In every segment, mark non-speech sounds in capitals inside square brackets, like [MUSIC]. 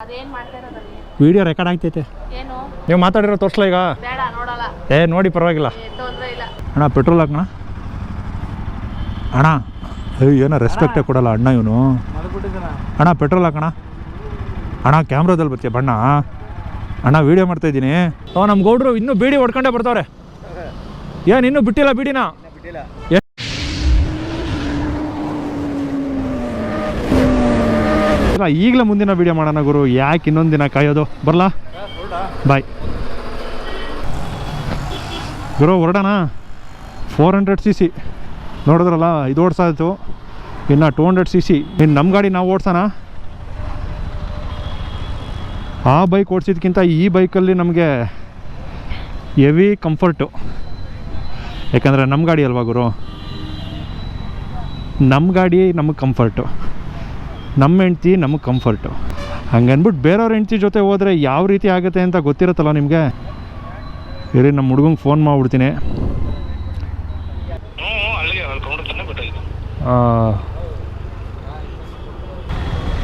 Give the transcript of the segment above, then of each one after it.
ಅದೇನ್ ಮಾಡ್ತಾ ಇರೋದಲ್ಲಿ video record ಆಗ್ತೈತೆ. ಏನು? ನೀವು ಮಾತಾಡಿರೋ ತೋರಿಸ್ಲ ಈಗ? ಬೇಡ ನೋಡಲ್ಲ. ಏ ನೋಡಿ ಪರವಾಗಿಲ್ಲ. ಏ, ತೊಂದ್ರೆ ಇಲ್ಲ. ಅಣ್ಣ ಪೆಟ್ರೋಲ್ ಹಾಕಣ ಅಣ್ಣ ಅಯ್ಯೋ ಏನೋ ರೆಸ್ಪೆಕ್ಟೇ ಕೊಡಲ್ಲ ಅಣ್ಣ ಇವನು. ಅಣ್ಣ ಪೆಟ್ರೋಲ್ ಹಾಕಣ ಅಣ್ಣ ಕ್ಯಾಮ್ರಾದಲ್ಲಿ ಬರ್ತೀಯ ಬಣ್ಣ? ಅಣ್ಣ ವಿಡಿಯೋ ಮಾಡ್ತಾ ಇದ್ದೀನಿ. ಅವ ನಮ್ಮ ಗೌಡ್ರು ಇನ್ನೂ ಬೀಡಿ ಹೊಡ್ಕೊಂಡೇ ಬರ್ತಾವ್ರೆ. ಏನು ಇನ್ನೂ ಬಿಟ್ಟಿಲ್ಲ ಬೀಡಿನ? ಏ- ಇಲ್ಲ ಈಗಲೇ ಮುಂದಿನ ವೀಡಿಯೋ ಮಾಡೋಣ ಗುರು. ಯಾಕೆ ಇನ್ನೊಂದು ದಿನ ಕಾಯೋದು? ಬರಲಾ? ಬಾಯ್ ಗುರು, ಹೊರಡೋಣ. ಫೋರ್ ಹಂಡ್ರೆಡ್ ಸಿ ಸಿ ನೋಡಿದ್ರಲ್ಲ, ಇದು ಓಡಿಸಾಯ್ತು. ಇನ್ನು ಟೂ ಹಂಡ್ರೆಡ್ ಸಿ ಸಿ ಇನ್ನು ನಮ್ಮ ಗಾಡಿ ನಾವು ಓಡಿಸೋಣ. ಆ ಬೈಕ್ ಓಡಿಸಿದ್ಕಿಂತ ಈ ಬೈಕಲ್ಲಿ ನಮಗೆ ಹೆವಿ ಕಂಫರ್ಟು ಯಾಕಂದರೆ ನಮ್ಮ ಗಾಡಿ ಅಲ್ವಾ ಗುರು? ನಮ್ಮ ಗಾಡಿ ನಮಗೆ ಕಂಫರ್ಟು ನಮ್ಮ ಹೆಂಡ್ತಿ, ನಮಗೆ ಕಂಫರ್ಟು ಹಂಗನ್ಬಿಟ್ಟು ಬೇರೆಯವ್ರ ಹೆಂಡ್ತಿ ಜೊತೆ ಹೋದರೆ ಯಾವ ರೀತಿ ಆಗುತ್ತೆ ಅಂತ ಗೊತ್ತಿರುತ್ತಲ್ಲ ನಿಮಗೆ? ಇರಿ, ನಮ್ಮ ಹುಡುಗಂಗೆ ಫೋನ್ ಮಾಡಿಬಿಡ್ತೀನಿ.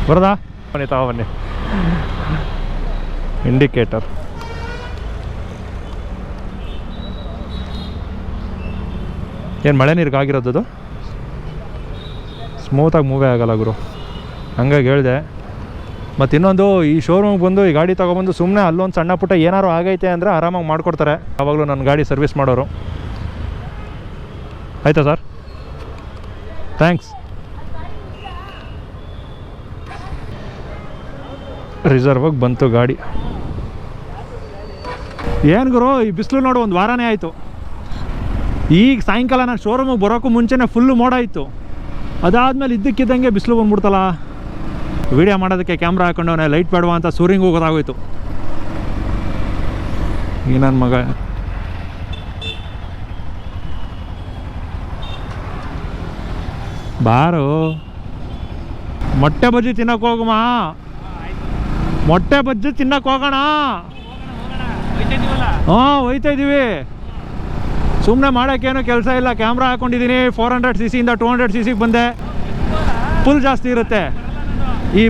ಬರದಾ? ಬನ್ನಿ ತಾವ ಬನ್ನಿ. ಇಂಡಿಕೇಟರ್ ಏನು ಮಳೆ ನೀರಿಗೆ ಆಗಿರೋದು ಅದು? ಸ್ಮೂತಾಗಿ ಮೂವೇ ಆಗಲ್ಲ ಗುರು. ಹಂಗಾಗಿ ಹೇಳಿದೆ. ಮತ್ತು ಇನ್ನೊಂದು, ಈ ಶೋರೂಮ್ಗೆ ಬಂದು, ಈ ಗಾಡಿ ತೊಗೊಬಂದು ಸುಮ್ಮನೆ ಅಲ್ಲೊಂದು ಸಣ್ಣ ಪುಟ್ಟ ಏನಾರು ಆಗೈತೆ ಅಂದರೆ ಆರಾಮಾಗಿ ಮಾಡಿಕೊಡ್ತಾರೆ. ಯಾವಾಗಲೂ ನನ್ನ ಗಾಡಿ ಸರ್ವಿಸ್ ಮಾಡೋರು. ಆಯಿತಾ ಸರ್? ಥ್ಯಾಂಕ್ಸ್. ರಿಸರ್ವಾಗಿ ಬಂತು ಗಾಡಿ. ಏನು ಗುರು, ಈ ಬಿಸಿಲು ನೋಡು, ಒಂದು ವಾರನೇ ಆಯಿತು. ಈಗ ಸಾಯಂಕಾಲ ನಾನು ಶೋರೂಮಿಗೆ ಬರೋಕ್ಕೂ ಮುಂಚೆನೇ ಫುಲ್ಲು ಮೋಡ ಇತ್ತು. ಅದಾದಮೇಲೆ ಇದ್ದಕ್ಕಿದ್ದಂಗೆ ಬಿಸಿಲು ಬಂದ್ಬಿಡ್ತಲ್ಲ. ವಿಡಿಯೋ ಮಾಡೋದಕ್ಕೆ ಕ್ಯಾಮ್ರಾ ಹಾಕೊಂಡವನೇ ಲೈಟ್ ಬೇಡವಾ ಅಂತ ಸೂರಿಂಗ್ ಹೋಗೋದಾಗೋಯ್ತು. ಈ ನನ್ನ ಮಗ. ಬಾರು. ಮೊಟ್ಟೆ ಬಜ್ಜಿ ತಿನ್ನಕ್ಕೆ ಹೋಗಮ್ಮ. ಮೊಟ್ಟೆ ಬಜ್ಜಿ ತಿನ್ನಕ್ಕೆ ಹೋಗೋಣ. ಹಾಂ, ಹೋಯ್ತಾ ಇದ್ದೀವಿ ಸುಮ್ಮನೆ ಮಾಡೋಕ್ಕೇನು ಕೆಲಸ ಇಲ್ಲ. ಕ್ಯಾಮ್ರಾ ಹಾಕೊಂಡಿದ್ದೀನಿ. ಫೋರ್ ಹಂಡ್ರೆಡ್ ಸಿ ಸಿಯಿಂದ ಟೂ ಹಂಡ್ರೆಡ್ ಸಿ ಸಿಗೆ ಬಂದೆ. ಫುಲ್ ಜಾಸ್ತಿ ಇರುತ್ತೆ. ಈ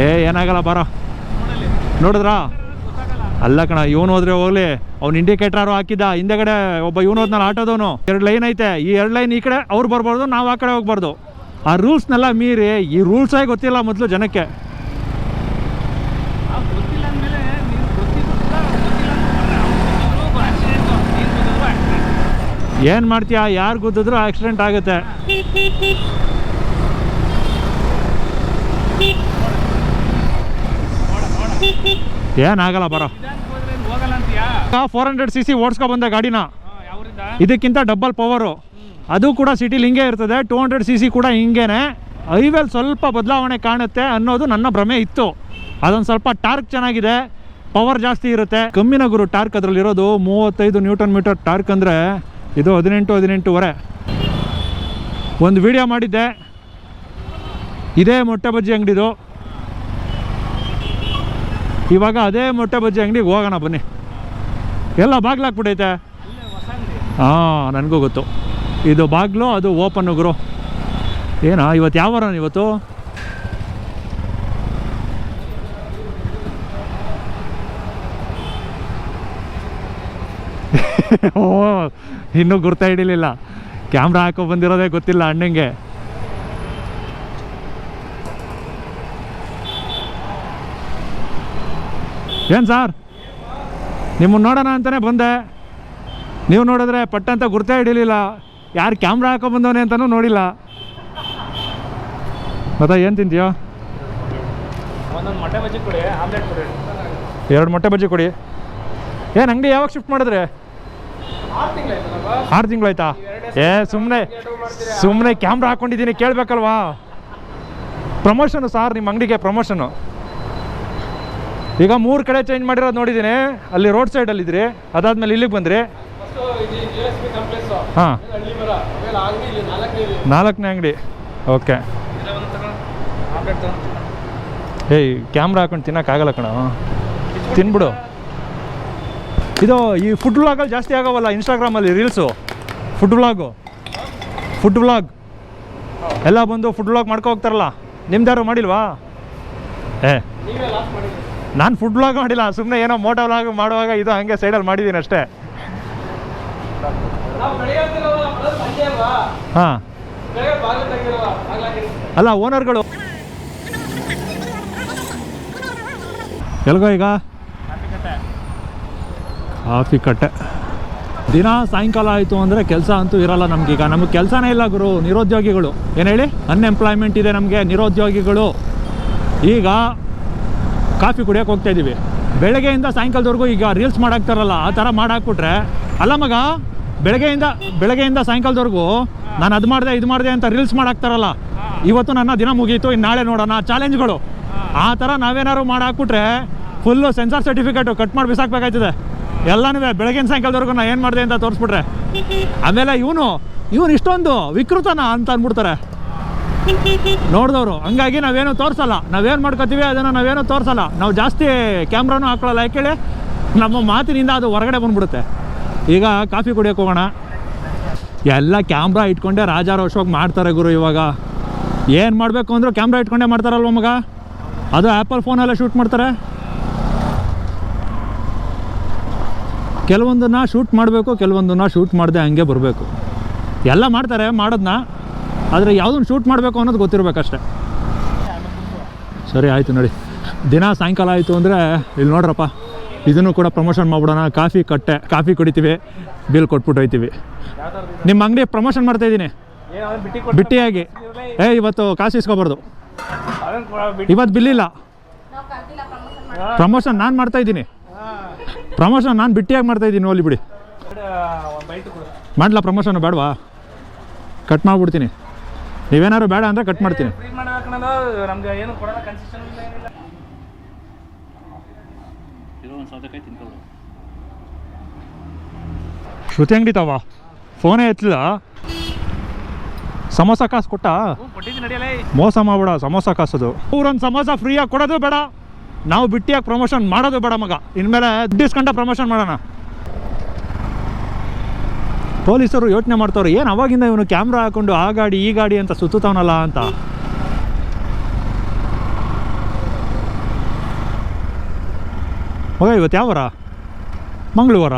ಏ, ಏನಾಗಲ್ಲ ಬಾರೋ. ನೋಡಿದ್ರಾ? ಅಲ್ಲ ಕಣ, ಇವನು ಹೋದ್ರೆ ಹೋಗ್ಲಿ. ಅವ್ನು ಇಂಡಿಕೇಟರ್ ಹಾಕಿದ್ದ. ಹಿಂದೆಗಡೆ ಒಬ್ಬ ಇವನು ಹೋದ್ನಲ್ಲ ಆಟೋದವನು. ಎರಡು ಲೈನ್ ಐತೆ. ಈ ಎರಡು ಲೈನ್ ಈ ಕಡೆ ಅವ್ರು ಬರ್ಬಾರ್ದು, ನಾವು ಆ ಕಡೆ ಹೋಗ್ಬಾರ್ದು. ಆ ರೂಲ್ಸ್ನೆಲ್ಲ ಮೀರಿ, ಈ ರೂಲ್ಸೇ ಗೊತ್ತಿಲ್ಲ ಮೊದಲು ಜನಕ್ಕೆ. ಏನು ಮಾಡ್ತೀಯ? ಯಾರು ಗುದ್ದಿದ್ರು ಆಕ್ಸಿಡೆಂಟ್ ಆಗುತ್ತೆ. ಏನಾಗಲ್ಲ ಬರೋ. ಫೋರ್ ಹಂಡ್ರೆಡ್ ಸಿ ಸಿ ಓಡಿಸ್ಕೊ ಬಂದೆ ಗಾಡಿನ. ಇದಕ್ಕಿಂತ ಡಬಲ್ ಪವರು ಅದು ಕೂಡ ಸಿಟಿಲಿ ಹಿಂಗೆ ಇರ್ತದೆ. ಟೂ ಹಂಡ್ರೆಡ್ ಸಿ ಸಿ ಕೂಡ ಹಿಂಗೇನೆ. ಹೈವೇಲ್ ಸ್ವಲ್ಪ ಬದಲಾವಣೆ ಕಾಣುತ್ತೆ ಅನ್ನೋದು ನನ್ನ ಭ್ರಮೆ ಇತ್ತು. ಅದೊಂದು ಸ್ವಲ್ಪ ಟಾರ್ಕ್ ಚೆನ್ನಾಗಿದೆ. ಪವರ್ ಜಾಸ್ತಿ ಇರುತ್ತೆ. ಕಮ್ಮಿನ ಗುರು ಟಾರ್ಕ್ ಅದರಲ್ಲಿ ಇರೋದು ಮೂವತ್ತೈದು ನ್ಯೂಟನ್ ಮೀಟರ್ ಟಾರ್ಕ್ ಅಂದರೆ ಇದು ಹದಿನೆಂಟು ಹದಿನೆಂಟುವರೆ. ಒಂದು ವಿಡಿಯೋ ಮಾಡಿದ್ದೆ. ಇದೇ ಮೊಟ್ಟೆ ಬಜ್ಜಿ ಅಂಗಡಿದು. ಇವಾಗ ಅದೇ ಮೊಟ್ಟೆ ಬಜ್ಜಿ ಅಂಗಡಿಗೆ ಹೋಗೋಣ ಬನ್ನಿ. ಎಲ್ಲ ಬಾಗ್ಲು ಹಾಕ್ಬಿಟ್ಟೈತೆ. ಹಾಂ, ನನಗೂ ಗೊತ್ತು. ಇದು ಬಾಗ್ಲು, ಅದು ಓಪನ್ ಗುರು ಏನಾ, ಇವತ್ತು ಯಾವ ವಾರ ಇವತ್ತು? [LAUGHS] ಓ, ಇನ್ನೂ ಗುರ್ತಾ ಹಿಡಿಲಿಲ್ಲ. ಕ್ಯಾಮ್ರಾ ಹಾಕೋ ಬಂದಿರೋದೇ ಗೊತ್ತಿಲ್ಲ ಅಣ್ಣಂಗೆ. ಏನು ಸಾರ್? ನಿಮ್ಮನ್ನು ನೋಡೋಣ ಅಂತಲೇ ಬಂದೆ. ನೀವು ನೋಡಿದ್ರೆ ಪಟ್ಟಂತ ಗುರ್ತೇ ಹಿಡಿಲಿಲ್ಲ. ಯಾರು ಕ್ಯಾಮ್ರಾ ಹಾಕೋ ಬಂದವನೆ ಅಂತಲೂ ನೋಡಿಲ್ಲ. ಮತ್ತೆ ಏನು ತಿಂತೀಯೋ? ಒಂದೊಂದು ಮೊಟ್ಟೆ ಬಜ್ಜಿ ಕೊಡಿ ಆಮ್ಲೆಟ್ ಕೊಡಿ. ಎರಡು ಮೊಟ್ಟೆ ಬಜ್ಜಿ ಕೊಡಿ. ಏನು ಅಂಗಡಿ ಯಾವಾಗ ಶಿಫ್ಟ್ ಮಾಡಿದ್ರೆ? ಆರು ತಿಂಗಳಾಯ್ತಾ ಏ ಸುಮ್ಮನೆ ಸುಮ್ಮನೆ ಕ್ಯಾಮ್ರಾ ಹಾಕ್ಕೊಂಡಿದ್ದೀನಿ ಕೇಳಬೇಕಲ್ವಾ? ಪ್ರಮೋಷನು ಸಾರ್ ನಿಮ್ಮ ಅಂಗಡಿಗೆ ಪ್ರಮೋಷನು ಈಗ ಮೂರು ಕಡೆ ಚೇಂಜ್ ಮಾಡಿರೋದು ನೋಡಿದ್ದೀನಿ ಅಲ್ಲಿ ರೋಡ್ ಸೈಡಲ್ಲಿದ್ರಿ ಅದಾದ್ಮೇಲೆ ಇಲ್ಲಿಗೆ ಬಂದ್ರಿ. ಹಾಂ. ನಾಲ್ಕನೇ ಅಂಗಡಿ. ಓಕೆ ಏಯ್ ಕ್ಯಾಮ್ರಾ ಹಾಕೊಂಡು ತಿನ್ನೋಕ್ಕಾಗಲ್ಲ ಕಣ. ತಿನ್ಬಿಡು. ಇದು ಈ ಫುಡ್ ವ್ಲಾಗಲ್ಲಿ ಜಾಸ್ತಿ ಆಗೋವಲ್ಲ ಇನ್ಸ್ಟಾಗ್ರಾಮಲ್ಲಿ reels food vlog food vlog ಎಲ್ಲ ಬಂದು ಫುಡ್ ವ್ಲಾಗ್ ಮಾಡ್ಕೊ ಹೋಗ್ತಾರಲ್ಲ. ನಿಮ್ದಾರು ಮಾಡಿಲ್ವಾ? ಏ. ನಾನು ಫುಡ್ ವ್ಲಾಗ್ ಮಾಡಿಲ್ಲ ಸುಮ್ಮನೆ ಏನೋ ಮೋಟೋ ವ್ಲಾಗ್ ಮಾಡುವಾಗ ಇದು ಹಂಗೆ ಸೈಡಲ್ಲಿ ಮಾಡಿದ್ದೀನಿ ಅಷ್ಟೇ. ಹಾಂ. ಅಲ್ಲ ಓನರ್ಗಳು ಎಲ್ಗೋ ಈಗ? ಕಾಫಿ ಕಟ್ಟೆ. ದಿನ ಸಾಯಂಕಾಲ ಆಯಿತು ಅಂದರೆ ಕೆಲಸ ಅಂತೂ ಇರಲ್ಲ ನಮಗೀಗ ನಮಗೆ ಕೆಲಸನೇ ಇಲ್ಲ ಗುರು, ನಿರುದ್ಯೋಗಿಗಳು. ಏನು ಹೇಳಿ? ಅನ್ಎಂಪ್ಲಾಯ್ಮೆಂಟ್ ಇದೆ ನಮಗೆ, ನಿರುದ್ಯೋಗಿಗಳು. ಈಗ ಕಾಫಿ ಕುಡಿಯೋಕೆ ಹೋಗ್ತಾ ಇದ್ದೀವಿ ಬೆಳಗ್ಗೆಯಿಂದ ಸಾಯಂಕಾಲದವರೆಗೂ ಈಗ ರೀಲ್ಸ್ ಮಾಡಾಕ್ತಾರಲ್ಲ, ಆ ಥರ ಮಾಡಾಕ್ಬಿಟ್ರೆ, ಅಲ್ಲ ಮಗ, ಬೆಳಗ್ಗೆಯಿಂದ ಬೆಳಗ್ಗೆಯಿಂದ ಸಾಯಂಕಾಲದವರೆಗೂ ನಾನು ಅದು ಮಾಡಿದೆ, ಇದು ಮಾಡಿದೆ ಅಂತ ರೀಲ್ಸ್ ಮಾಡಾಕ್ತಾರಲ್ಲ, ಇವತ್ತು ನನ್ನ ದಿನ ಮುಗೀತು ಇನ್ನು ನಾಳೆ ನೋಡೋಣ ಚಾಲೆಂಜ್ಗಳು ಆ ಥರ ನಾವೇನಾದ್ರು ಮಾಡಾಕ್ಬಿಟ್ರೆ ಫುಲ್ಲು ಸೆನ್ಸಾರ್ ಸರ್ಟಿಫಿಕೇಟು ಕಟ್ ಮಾಡಿ ಬಿಸಾಕ್ಬೇಕಾಯ್ತದೆ. ಎಲ್ಲನೂ ಬೆಳಗಿನ ಸಾಯಂಕಾಲದವರೆಗೂ ನಾನು ಏನು ಮಾಡಿದೆ ಅಂತ ತೋರಿಸ್ಬಿಟ್ರೆ. ಆಮೇಲೆ ಇವನು ಇವನು ಇಷ್ಟೊಂದು ವಿಕೃತನ ಅಂತ ಅಂದ್ಬಿಡ್ತಾರೆ. ನೋಡಿದವರು, ಹಂಗಾಗಿ ನಾವೇನು ತೋರಿಸಲ್ಲ. ನಾವೇನು ಮಾಡ್ಕೋತೀವಿ ಅದನ್ನು ನಾವೇನು ತೋರಿಸಲ್ಲ. ನಾವು ಜಾಸ್ತಿ ಕ್ಯಾಮ್ರಾನು ಹಾಕೊಳ್ಳಲ್ಲ ಯಾಕೇಳಿ ನಮ್ಮ ಮಾತಿನಿಂದ ಅದು ಹೊರಗಡೆ ಬಂದ್ಬಿಡುತ್ತೆ. ಈಗ ಕಾಫಿ ಕುಡಿಯೋಕೆ ಹೋಗೋಣ. ಎಲ್ಲ ಕ್ಯಾಮ್ರಾ ಇಟ್ಕೊಂಡೆ ರಾಜಾರೋಷವಾಗಿ ಮಾಡ್ತಾರೆ ಗುರು ಇವಾಗ. ಏನು ಮಾಡಬೇಕು ಅಂದರೂ ಕ್ಯಾಮ್ರಾ ಇಟ್ಕೊಂಡೇ ಮಾಡ್ತಾರಲ್ವ ಮಗ? ಅದು ಆ್ಯಪಲ್ ಫೋನೆಲ್ಲ ಶೂಟ್ ಮಾಡ್ತಾರೆ. ಕೆಲವೊಂದನ್ನ ಶೂಟ್ ಮಾಡಬೇಕು, ಕೆಲವೊಂದನ್ನ ಶೂಟ್ ಮಾಡದೆ ಹಂಗೆ ಬರಬೇಕು. ಎಲ್ಲ ಮಾಡ್ತಾರೆ ಮಾಡೋದನ್ನ ಆದರೆ ಯಾವುದನ್ನು ಶೂಟ್ ಮಾಡಬೇಕು ಅನ್ನೋದು ಗೊತ್ತಿರಬೇಕಷ್ಟೆ. ಸರಿ, ಆಯಿತು ನೋಡಿ. ದಿನ ಸಾಯಂಕಾಲ ಆಯಿತು ಅಂದರೆ, ಇಲ್ಲಿ ನೋಡ್ರಪ್ಪ, ಇದನ್ನು ಕೂಡ ಪ್ರಮೋಷನ್ ಮಾಡ್ಬಿಡೋಣ. ಕಾಫಿ ಕಟ್ಟೆ, ಕಾಫಿ ಕುಡಿತೀವಿ ಬಿಲ್ ಕೊಟ್ಬಿಟ್ಟು ಹೋಯ್ತೀವಿ. ನಿಮ್ಮ ಅಂಗಡಿ ಪ್ರಮೋಷನ್ ಮಾಡ್ತಾ ಇದ್ದೀನಿ. ಬಿಟ್ಟಿಯಾಗಿ. ಏ, ಇವತ್ತು ಕಾಸು ಇಸ್ಕೋಬಾರ್ದು. ಇವತ್ತು ಬಿಲ್ಲಿಲ್ಲ ಪ್ರಮೋಷನ್ ನಾನು ಮಾಡ್ತಾ ಇದ್ದೀನಿ. ಪ್ರಮೋಷನ್ ನಾನು ಬಿಟ್ಟಿಯಾಗಿ ಮಾಡ್ತಾ ಇದ್ದೀನಿ ಹೋಲಿ ಬಿಡಿ. ಮಾಡಲ ಪ್ರಮೋಷನ್ ಬೇಡವಾ? ಕಟ್ ಮಾಡಿಬಿಡ್ತೀನಿ. ನೀವೇನಾದ್ರು ಬೇಡ ಅಂದರೆ ಕಟ್ ಮಾಡ್ತೀನಿ. ನಮ್ಗೆ ಏನು ಕೊಡೋಣ ಶ್ರುತಿ ಅಂಗಡಿ ತಾವ? ಫೋನೇ ಎತ್ತಲಿಲ್ಲ. ಸಮೋಸ ಕಾಸು ಕೊಟ್ಟ? ಮೋಸ ಮಾಡ್ಬೇಡ ಸಮೋಸ ಕಾಸದು. ಊರೊಂದು ಸಮೋಸ ಫ್ರೀಯಾಗಿ ಕೊಡೋದು ಬೇಡ. ನಾವು ಬಿಟ್ಟಿಯಾಗಿ ಪ್ರಮೋಷನ್ ಮಾಡೋದು ಬೇಡ ಮಗ. ಇನ್ಮೇಲೆ ದುಡ್ಡಿಸ್ಕೊಂಡ ಪ್ರಮೋಷನ್ ಮಾಡೋಣ. ಪೊಲೀಸರು ಯೋಚನೆ ಮಾಡ್ತಾವ್ರು ಏನು ಅವಾಗಿಂದ ಇವನು ಕ್ಯಾಮ್ರಾ ಹಾಕೊಂಡು ಆ ಗಾಡಿ ಈ ಗಾಡಿ ಅಂತ ಸುತ್ತುತ್ತಾವನಲ್ಲ ಅಂತ? ಮಗ ಇವತ್ತು ಯಾವ ವಾರ? ಮಂಗಳವಾರ.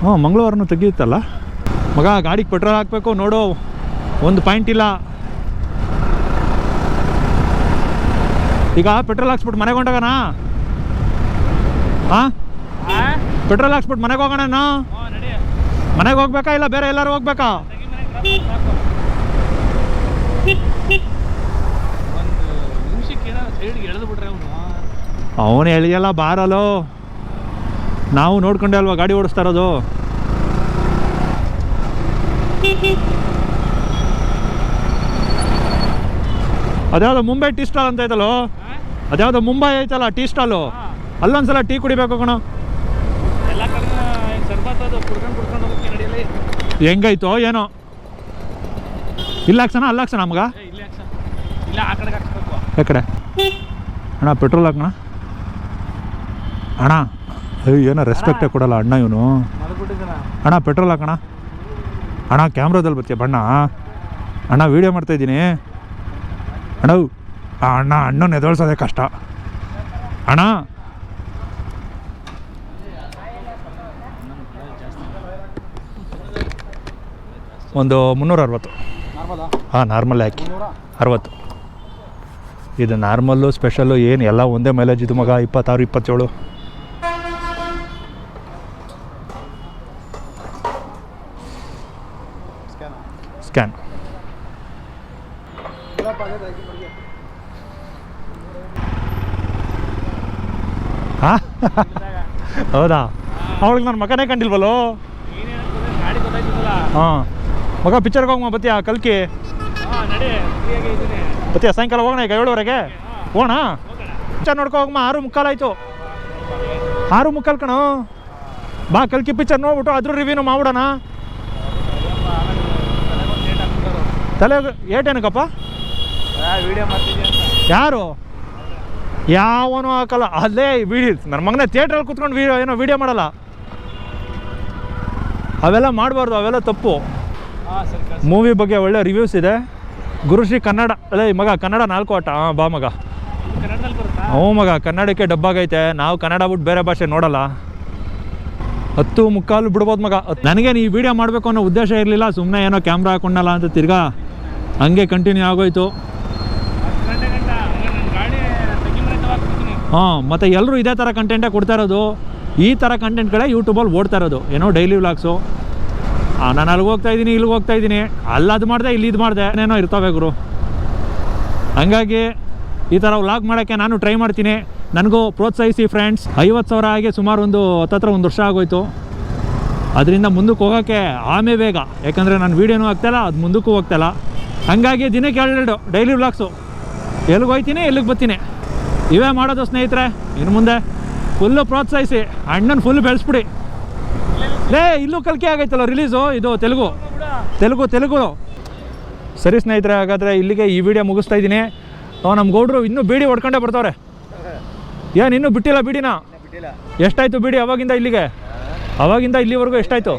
ಹ್ಞೂ ಮಂಗಳವಾರನೂ ತೆಗಿಯುತ್ತಲ್ಲ? ಮಗ ಗಾಡಿಗೆ ಪೆಟ್ರೋಲ್ ಹಾಕಬೇಕು ನೋಡು ಒಂದು ಪಾಯಿಂಟ್ ಇಲ್ಲ. ಈಗ ಪೆಟ್ರೋಲ್ ಹಾಕ್ಸ್ಬಿಟ್ಟು ಮನೆಗೆ ಹೊಂಟಾಗಣ? ಹಾಂ ಪೆಟ್ರೋಲ್ ಹಾಕ್ಸ್ಬಿಟ್ಟು ಮನೆಗೆ ಹೋಗೋಣ ಮನೆಗೆ ಹೋಗ್ಬೇಕಾ ಇಲ್ಲ ಬೇರೆ ಎಲ್ಲರೂ ಹೋಗ್ಬೇಕಾ? ಅವನು ಎಳಿಯಲ್ಲ ಬಾರಲು ನಾವು ನೋಡ್ಕೊಂಡೆ ಅಲ್ವಾ ಗಾಡಿ ಓಡಿಸ್ತಾ ಇರೋದು? ಅದ್ಯಾವುದೋ ಮುಂಬೈ ಟೀ ಸ್ಟಾಲ್ ಅಂತ ಐತಲ್ಲೋ? ಅದ್ಯಾವುದೋ ಮುಂಬೈ ಐತಲ್ಲ ಟೀ ಸ್ಟಾಲು? ಅಲ್ಲೊಂದ್ಸಲ ಟೀ ಕುಡಿಬೇಕು ಕಣ ಎಲ್ಲ ಕಡೆ ಸರ್ಬತ್ ಅದು ಕುಡ್ಕೊಂಡು ಕುಡ್ಕೊಂಡು ಹೋಗಕ್ಕೆ ನಡಿಯಲಿ ಹೆಂಗೈತೋ ಏನೋ? ಇಲ್ಲ ಹಾಕ್ಸಣ ಅಲ್ಲ ಹಾಕ್ಸಣ ಮಗ ಏ ಇಲ್ಲೇ ಹಾಕ್ಸ ಇಲ್ಲ ಆ ಕಡೆಗೆ ಹಾಕ್ಸ್ಬೇಕು. ಯಾಕಡೆ ಅಣ್ಣ ಪೆಟ್ರೋಲ್ ಹಾಕೋಣ ಅಣ್ಣ ಅಯ್ಯೋ ಏನೋ ರೆಸ್ಪೆಕ್ಟೇ ಕೊಡಲ್ಲ ಅಣ್ಣ ಇವನು. ಅಣ್ಣ ಪೆಟ್ರೋಲ್ ಹಾಕೋಣ. ಅಣ್ಣ ಕ್ಯಾಮ್ರಾದಲ್ಲಿ ಬರ್ತೀಯ ಬಣ್ಣ? ಅಣ್ಣ ವೀಡಿಯೋ ಮಾಡ್ತಾಯಿದ್ದೀನಿ ಅಣ್ಣ ಆ ಅಣ್ಣ ಅಣ್ಣನ ಎದುರಿಸೋದೇ ಕಷ್ಟ. ಅಣ್ಣ ಒಂದು ಮುನ್ನೂರ ಅರವತ್ತು ಹಾಂ ನಾರ್ಮಲ್ ಹಾಕಿ. ಅರವತ್ತು. ಇದು ನಾರ್ಮಲ್ಲು ಸ್ಪೆಷಲ್ಲು ಏನು ಎಲ್ಲ ಒಂದೇ ಮೈಲೇಜ್ ಇದು ಮಗ ಇಪ್ಪತ್ತಾರು ಇಪ್ಪತ್ತೇಳು. ಸ್ಕ್ಯಾನ್ ಹಾಂ? ಹೌದಾ? ಅವಳಿಗೆ ನನ್ನ ಮಗನೇ ಕಂಡಿಲ್ವಲ್ಲೋ? ಹಾಂ. ಮಗ ಪಿಕ್ಚರ್ಗೆ ಹೋಗಮ್ಮ ಬತ್ತಿಯ, ಕಲ್ಕಿ. ಬತ್ತಿಯ, ಸಾಯಂಕಾಲ ಹೋಗೋಣ ಈಗ, ಏಳುವರೆಗೆ? ಹೋಗೋಣ? ಪಿಕ್ಚರ್ ನೋಡ್ಕೊ ಹೋಗಮ್ಮ ಆರು ಮುಕ್ಕಾಲಾಯ್ತು ಆರು ಮುಕ್ಕಾಲು ಕಣೋ. ಬಾ, ಕಲ್ಕಿ ಪಿಕ್ಚರ್ ನೋಡ್ಬಿಟ್ಟು ಅದ್ರ ರಿವ್ಯೂನು ಮಾಡ್ಬಿಡೋಣ. ತಲೆ ಏಟೇನಕ್ಕಪ್ಪ ಯಾರು? ಯಾವನು ಹಾಕಲ್ಲ. ಅಲ್ಲೇ ವಿಡಿಯೋ ನನ್ನ ಮಗನೇ ಥಿಯೇಟ್ರಲ್ಲಿ ಕುತ್ಕೊಂಡು ಏನೋ ವಿಡಿಯೋ ಮಾಡಲ್ಲ. ಅವೆಲ್ಲ ಮಾಡಬಾರ್ದು, ಅವೆಲ್ಲ ತಪ್ಪು. ಮೂವಿ ಬಗ್ಗೆ ಒಳ್ಳೆ ರಿವ್ಯೂಸ್ ಇದೆ. ಗುರುಶ್ರೀ ಕನ್ನಡ ಅದೇ ಮಗ ಕನ್ನಡ ನಾಲ್ಕು ಆಟ. ಹಾಂ ಬಾ ಮಗ. ಹ್ಞೂ ಮಗ ಕನ್ನಡಕ್ಕೆ ಡಬ್ಬಾಗೈತೆ. ನಾವು ಕನ್ನಡ ಬಿಟ್ಟು ಬೇರೆ ಭಾಷೆ ನೋಡಲ್ಲ. ಹತ್ತು ಮುಕ್ಕಾಲು ಬಿಡ್ಬೋದು ಮಗ. ನನಗೇನು ಈ ವಿಡಿಯೋ ಮಾಡಬೇಕು ಅನ್ನೋ ಉದ್ದೇಶ ಇರಲಿಲ್ಲ. ಸುಮ್ಮನೆ ಏನೋ ಕ್ಯಾಮ್ರಾ ಹಾಕೊಂಡಲ್ಲ ಅಂತ ತಿರ್ಗಾ ಹಂಗೆ ಕಂಟಿನ್ಯೂ ಆಗೋಯ್ತು. ಹಾಂ ಮತ್ತು ಎಲ್ಲರೂ ಇದೇ ಥರ ಕಂಟೆಂಟೇ ಕೊಡ್ತಾ ಇರೋದು. ಈ ಥರ ಕಂಟೆಂಟ್ಗಳೇ ಯೂಟ್ಯೂಬಲ್ಲಿ ಓಡ್ತಾ ಇರೋದು. ಏನೋ ಡೈಲಿ ವ್ಲಾಗ್ಸು ನಾನು ಅಲ್ಲಿಗೆ ಹೋಗ್ತಾ ಇದ್ದೀನಿ ಇಲ್ಲಿಗೆ ಹೋಗ್ತಾ ಇದ್ದೀನಿ. ಅಲ್ಲಿ ಅದು ಮಾಡಿದೆ, ಇಲ್ಲಿ ಇದು ಮಾಡಿದೆ. ಏನೇನೋ ಇರ್ತವೆ ಗುರು. ಹಂಗಾಗಿ ಈ ಥರ ವ್ಲಾಗ್ ಮಾಡೋಕ್ಕೆ ನಾನು ಟ್ರೈ ಮಾಡ್ತೀನಿ. ನನಗೂ ಪ್ರೋತ್ಸಾಹಿಸಿ ಫ್ರೆಂಡ್ಸ್ ಐವತ್ತು ಸಾವಿರ ಆಗಿ ಸುಮಾರು ಒಂದು ಹತ್ತತ್ರ ಒಂದು ವರ್ಷ ಆಗೋಯ್ತು. ಅದರಿಂದ ಮುಂದಕ್ಕೆ ಹೋಗೋಕ್ಕೆ ಆಮೆ ಬೇಗ. ಯಾಕಂದರೆ ನಾನು ವೀಡಿಯೋನೂ ಆಗ್ತಾಯಿಲ್ಲ ಅದು ಮುಂದಕ್ಕೂ ಹೋಗ್ತಾಯಿಲ್ಲ ಹಾಗಾಗಿ ದಿನಕ್ಕೆ ಎರಡು ಡೈಲಿ ವ್ಲಾಗ್ಸು ಎಲ್ಲಿಗೆ ಹೋಗ್ತೀನಿ ಎಲ್ಲಿಗೆ ಬರ್ತೀನಿ? ಇವೇ ಮಾಡೋದು ಸ್ನೇಹಿತರೆ. ಇನ್ನು ಮುಂದೆ ಫುಲ್ಲು ಪ್ರೋತ್ಸಾಹಿಸಿ. ಅಣ್ಣನ ಫುಲ್ ಬೆಳೆಸ್ಬಿಡಿ. ಲೇ, ಇಲ್ಲೂ ಕಲಿಕೆ ಆಗೈತಲ್ಲ ರಿಲೀಸು ಇದು ತೆಲುಗು. ತೆಲುಗು ತೆಲುಗು. ಸರಿ ಸ್ನೇಹಿತರೆ, ಹಾಗಾದರೆ ಇಲ್ಲಿಗೆ ಈ ವಿಡಿಯೋ ಮುಗಿಸ್ತಾ ಇದ್ದೀನಿ. ನಮ್ಮ ಗೌಡ್ರು ಇನ್ನೂ ಬೀಡಿ ಹೊಡ್ಕೊಂಡೇ ಬರ್ತಾವ್ರೆ. ಏನು, ಇನ್ನೂ ಬಿಟ್ಟಿಲ್ಲ ಬೀಡಿನ? ಎಷ್ಟಾಯಿತು ಬೀಡಿ ಅವಾಗಿಂದ ಇಲ್ಲಿಗೆ? ಅವಾಗಿಂದ ಇಲ್ಲಿವರೆಗೂ ಎಷ್ಟಾಯ್ತು?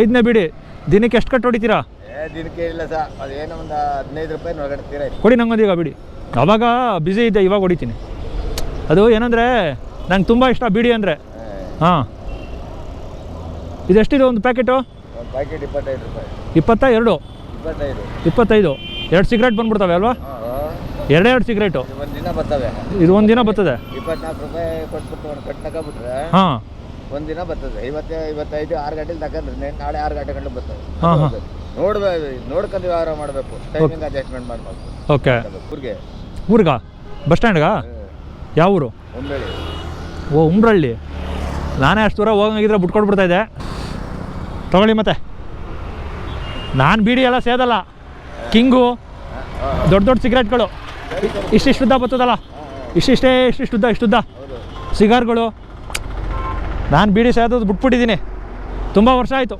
ಐದನೇ ಬೀಡಿ. ದಿನಕ್ಕೆ ಎಷ್ಟು ಕಟ್ಟು ಹೊಡಿತೀರಾ? ಕೊಡಿ ನಂಗೊಂದೀಗ ಬಿಡಿ. ಅವಾಗ ಬ್ಯುಸಿ ಇದ್ದೆ, ಇವಾಗ ಹೊಡಿತೀನಿ. ಅದು ಏನಂದರೆ, ನಂಗೆ ತುಂಬ ಇಷ್ಟ ಬೀಡಿ ಅಂದರೆ. ಹಾಂ. ಇದೆಷ್ಟಿದೆ ಒಂದು ಪ್ಯಾಕೆಟು? ಒಂದು ಪ್ಯಾಕೆಟ್ ಇಪ್ಪತ್ತೈದು ರೂಪಾಯಿ. ಇಪ್ಪತ್ತ ಎರಡು? ಇಪ್ಪತ್ತೈದು. ಇಪ್ಪತ್ತೈದು. ಎರಡು ಸಿಗರೇಟ್ ಬಂದ್ಬಿಡ್ತಾವೆ ಅಲ್ವಾ? ಎರಡೇ ಎರಡು ಸಿಗರೇಟು? ಒಂದು ದಿನ ಬರ್ತವೆ. ಇದು ಒಂದು ದಿನ ಬರ್ತದೆ? ಇಪ್ಪತ್ನಾಲ್ಕು ರೂಪಾಯಿ ಕೊಟ್ಬಿಟ್ಟು ಒಂದು ಕಟ್ ತಗೊಬಿಟ್ರೆ ಹಾಂ. ಒಂದು ದಿನ ಬರ್ತದೆ. ಇವತ್ತೇ ಇವತ್ತೈದು ಆರು ಗಂಟೆಲಿ ತಗೊಂಡ್ರೆ ನಾಳೆ ಆರು ಗಂಟೆ ಗಂಟೆ ಬರ್ತವೆ. ಹಾಂ ಹಾಂ. ನೋಡ್ಬೇಕು ನೋಡ್ಕೊಂಡು ವ್ಯವಹಾರ ಮಾಡಬೇಕು. ಟೈಮಿಂಗ್ ಅಡ್ಜಸ್ಟ್ಮೆಂಟ್ ಮಾಡಬೇಕು. ಓಕೆ. ಊರಿಗೆ? ಊರಿಗ? ಬಸ್ ಸ್ಟ್ಯಾಂಡ್ಗಾ? ಯಾವ ಊರು ಒಂಬೇಳಿ ಓ ಉಮ್ರಳ್ಳಿ ನಾನೇ ಅಷ್ಟು ದೂರ ಹೋಗಂಗಿದ್ರೆ ಬಿಟ್ಕೊಟ್ಬಿಡ್ತಾ ಇದ್ದೆ. ತಗೊಳ್ಳಿ ಮತ್ತೆ. ನಾನು ಬೀಡಿ ಎಲ್ಲ ಸೇದಲ್ಲ. ಕಿಂಗು, ದೊಡ್ಡ ದೊಡ್ಡ ಸಿಗರೇಟ್ಗಳು. ಇಷ್ಟಿಷ್ಟುದ್ದ ಬರ್ತದಲ್ಲ. ಇಷ್ಟಿಷ್ಟೇ ಇಷ್ಟಿಷ್ಟುದ್ದ ಇಷ್ಟುದ್ದ ಸಿಗಾರ್ಗಳು. ನಾನು ಬೀಡಿ ಸೇದೋದು ಬಿಟ್ಬಿಟ್ಟಿದ್ದೀನಿ. ತುಂಬ ವರ್ಷ ಆಯಿತು.